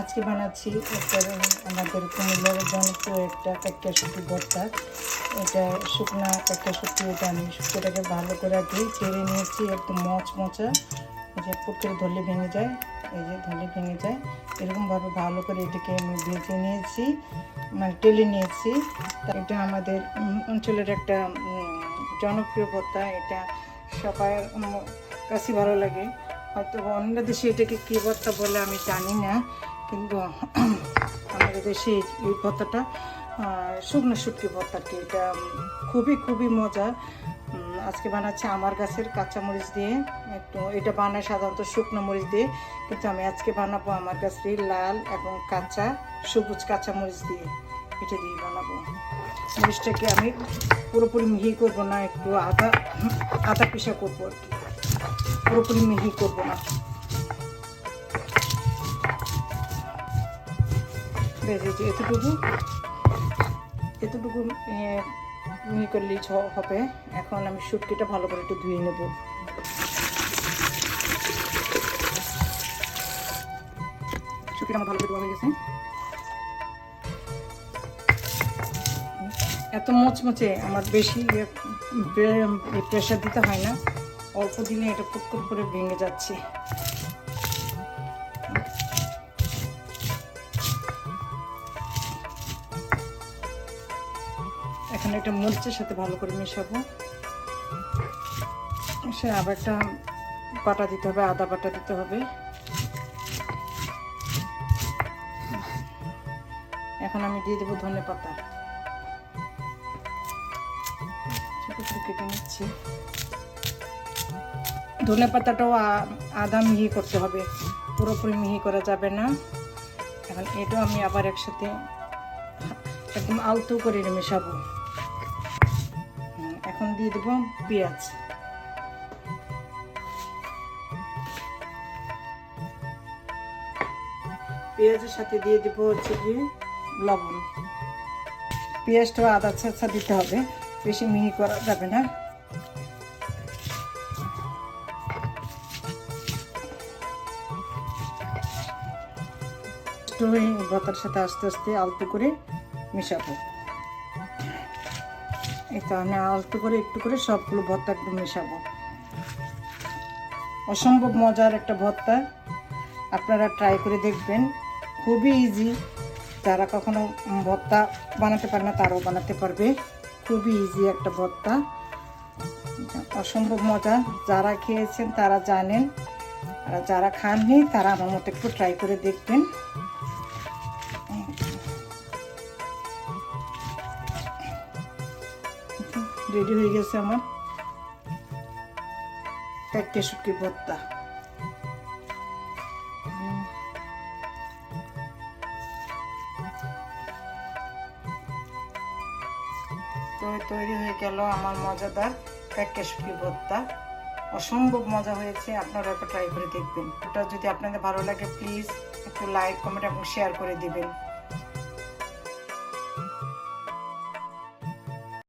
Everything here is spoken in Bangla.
আজকে বানাচ্ছি একটা আমাদের কুমিল্লার জনপ্রিয় একটা কাক্কা শুকি ভর্তা। এটা শুকনা কাক্কা শুকি এটা আমি শুকিটাকে ভালো করে আগে চেড়ে নিয়েছি একদম মচমচা। এই যে ফুট করে ধরলে ভেঙে যায় এই যে ধরলে ভেঙে যায়। এরকমভাবে ভালো করে এটাকে আমি ভেজে নিয়েছি মানে টেলে নিয়েছি। এটা আমাদের অঞ্চলের একটা জনপ্রিয় ভর্তা এটা উম, কাছে ভালো লাগে। হয়তো অন্য দেশে এটাকে কী ভর্তা বলে আমি জানি না। কিন্তু আমাদের দেশে এই- ভর্তাটা শুকনো শুটকি ভর্তা আর কি। এটা খুবই খুবই মজা। আজকে বানাচ্ছে আমার গাছের কাঁচামরিচ দিয়ে। একটু এটা বানায় সাধারণত শুকনো মরিচ দিয়ে, কিন্তু আমি আজকে বানাবো আমার গাছের লাল এবং কাঁচা সবুজ কাঁচামরিচ দিয়ে। এটা দিয়ে বানাবো। মরিচটাকে আমি পুরোপুরি মিহি করব না, একটু আদা আদা পিসা করব আর কি। পুরোপুরি মিহি করব না। যে এতটুকু এতটুকু মিহি করলেই ছ- হবে। এখন আমি শুটকিটা ভালো করে একটু ধুয়ে নেব। শুটকিটা আমার ভালো করে হয়ে গেছে। এত মচমচে, আমার বেশি প্রেশার দিতে হয় না। অল্প দিনে এটা ফুটকুট করে ভেঙে যাচ্ছে। এখন একটা মরিচের সাথে ভালো করে মেশাবো। সে আবার একটা বাটা দিতে হবে, আদা বাটা দিতে হবে। এখন আমি দিয়ে দেবো ধনে পাতা। কেটে নিচ্ছি। ধনে পাতাটাও আদা মিহি করতে হবে। পুরোপুরি মিহি করা যাবে না। এখন এটাও আমি আবার একসাথে একদম আলতো করে মেশাবো। এখন দিয়ে দেবো পেঁয়াজ। পেঁয়াজের সাথে দিয়ে দেবো হচ্ছে কি লবণ। পেঁয়াজটা আদা ছাঁচা দিতে হবে, বেশি মিহি করা যাবে না। ভর্তার সাথে আস্তে আস্তে আলতো করে মেশাবো। এই আমি আলতো করে একটু করে সবগুলো ভর্তা একটু মেশাবো। অসম্ভব মজার একটা ভর্তা। আপনারা ট্রাই করে দেখবেন। খুবই ইজি যারা কখনো ভর্তা বানাতে পারে না, তারাও বানাতে পারবে। খুবই ইজি একটা ভর্তা। অসম্ভব মজা। যারা খেয়েছেন তারা জানেন। আর যারা খাননি, তারা আমার মতো একটু ট্রাই করে দেখবেন। রেডি হয়ে গেছে আমার। একটা শুটকি ভর্তা। তৈরি হয়ে গেল আমার মজাদার প্যাকেট শুটকি ভর্তা। অসম্ভব মজা হয়েছে আপনারা একটা ট্রাই করে দেখবেন। ওটা যদি আপনাদের ভালো লাগে প্লিজ একটু লাইক কমেন্ট এবং শেয়ার করে দিবেন।